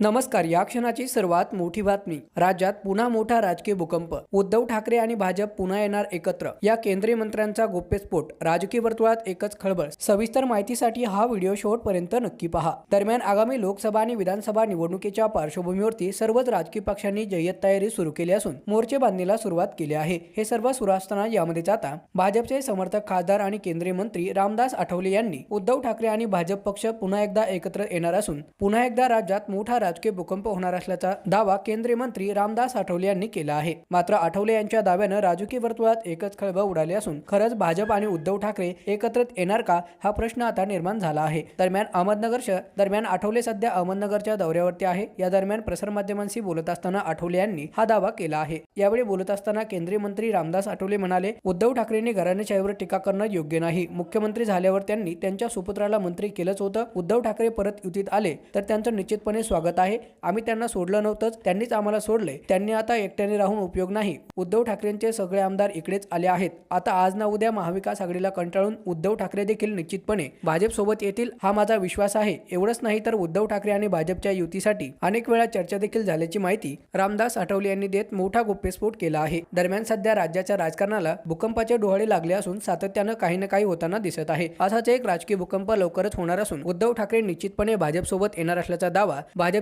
नमस्कार या क्षणाची सर्वात मोठी बातमी. राज्यात पुन्हा मोठा राजकीय भूकंप. उद्धव ठाकरे आणि भाजप पुन्हा येणार एकत्र. या केंद्रीय मंत्र्यांचा गोप्यस्फोट राजकीय वर्तुळात एकच खळबळ. सविस्तर माहितीसाठी हा व्हिडिओ शेवटपर्यंत नक्की पहा. दरम्यान आगामी लोकसभा आणि विधानसभा निवडणुकीच्या पार्श्वभूमीवरती सर्वच राजकीय पक्षांनी जय्यत तयारी सुरू केली असून मोर्चे बांधणीला सुरुवात केली आहे. हे सर्व सुरू असताना यामध्ये जाता भाजपचे समर्थक खासदार आणि केंद्रीय मंत्री रामदास आठवले यांनी उद्धव ठाकरे आणि भाजप पक्ष पुन्हा एकदा एकत्र येणार असून पुन्हा एकदा राज्यात मोठा राजकीय भूकंप होणार असल्याचा दावा केंद्रीय मंत्री रामदास आठवले यांनी केला आहे. मात्र आठवले यांच्या दाव्यानं राजकीय वर्तुळात एकच खळबळ उडाली असून खरंच भाजप आणि उद्धव ठाकरे एकत्रित येणार का हा प्रश्न आता निर्माण झाला आहे. दरम्यान अहमदनगर शहर दरम्यान आठवले सध्या अहमदनगरच्या दौऱ्यावरती आहे. या दरम्यान प्रसारमाध्यमांशी बोलत असताना आठवले यांनी हा दावा केला आहे. यावेळी बोलत असताना केंद्रीय मंत्री रामदास आठवले म्हणाले उद्धव ठाकरेंनी घराणेशाहीवर टीका करणं योग्य नाही. मुख्यमंत्री झाल्यावर त्यांनी त्यांच्या सुपुत्राला मंत्री केलंच होतं. उद्धव ठाकरे परत युतीत आले तर त्यांचं निश्चितपणे स्वागत आहे. आम्ही त्यांना सोडलं नव्हतंच त्यांनीच आम्हाला सोडले. त्यांनी आता एकट्याने राहून उपयोग नाही. उद्धव ठाकरेंचे सगळे आमदार इकडेच आले आहेत. आता आज ना उद्या महाविकास आघाडीला कंटाळून उद्धव ठाकरे देखील निश्चितपणे भाजप सोबत येतील हा माझा विश्वास आहे. एवढंच नाही तर उद्धव ठाकरे आणि भाजपच्या युतीसाठी अनेक वेळा चर्चा देखील झाल्याची माहिती रामदास आठवले यांनी देत मोठा गोप्यस्फोट केला आहे. दरम्यान सध्या राज्याच्या राजकारणाला भूकंपाचे डोहाळे लागले असून सातत्यानं काही ना काही होताना दिसत आहे. असाच एक राजकीय भूकंप लवकरच होणार असून उद्धव ठाकरे निश्चितपणे भाजप सोबत येणार असल्याचा दावा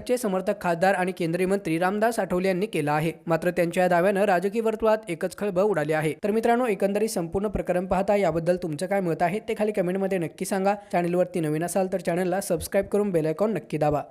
भाजपचे समर्थक खासदार आणि केंद्रीय मंत्री रामदास आठवले यांनी केला आहे. मात्र त्यांच्या या दाव्यानं राजकीय वर्तुळात एकच खळबळ उडाली आहे. तर मित्रांनो एकंदरीत संपूर्ण प्रकरण पाहता याबद्दल तुमचं काय मत आहे ते खाली कमेंटमध्ये नक्की सांगा. चॅनलवरती नवीन असाल तर चॅनलला सबस्क्राईब करून बेलायकॉन नक्की दाबा.